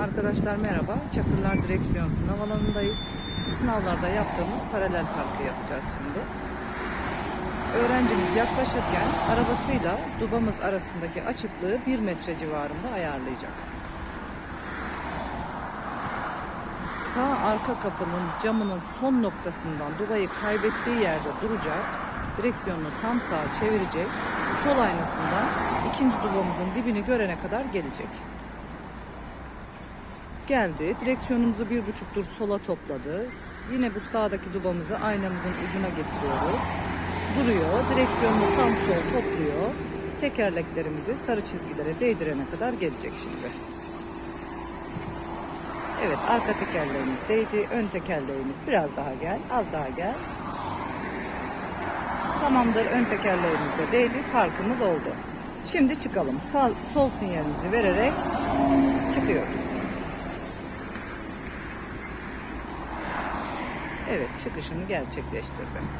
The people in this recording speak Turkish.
Arkadaşlar merhaba. Çakırlar Direksiyon sınav alanındayız. Sınavlarda yaptığımız paralel parkı yapacağız şimdi. Öğrencimiz yaklaşırken arabasıyla dubamız arasındaki açıklığı 1 metre civarında ayarlayacak. Sağ arka kapının camının son noktasından dubayı kaybettiği yerde duracak. Direksiyonunu tam sağa çevirecek. Sol aynasından ikinci dubamızın dibini görene kadar gelecek. Geldi. Direksiyonumuzu bir buçuk tur sola topladı. Yine bu sağdaki dubamızı aynamızın ucuna getiriyoruz. Duruyor. Direksiyonunu tam sol topluyor. Tekerleklerimizi sarı çizgilere değdirene kadar gelecek şimdi. Evet arka tekerleğimiz değdi. Ön tekerleğimiz biraz daha gel. Az daha gel. Tamamdır ön tekerleğimiz de değdi. Parkımız oldu. Şimdi çıkalım. Sağ, sol sinyalimizi vererek çıkıyoruz. Evet çıkışını gerçekleştirdim.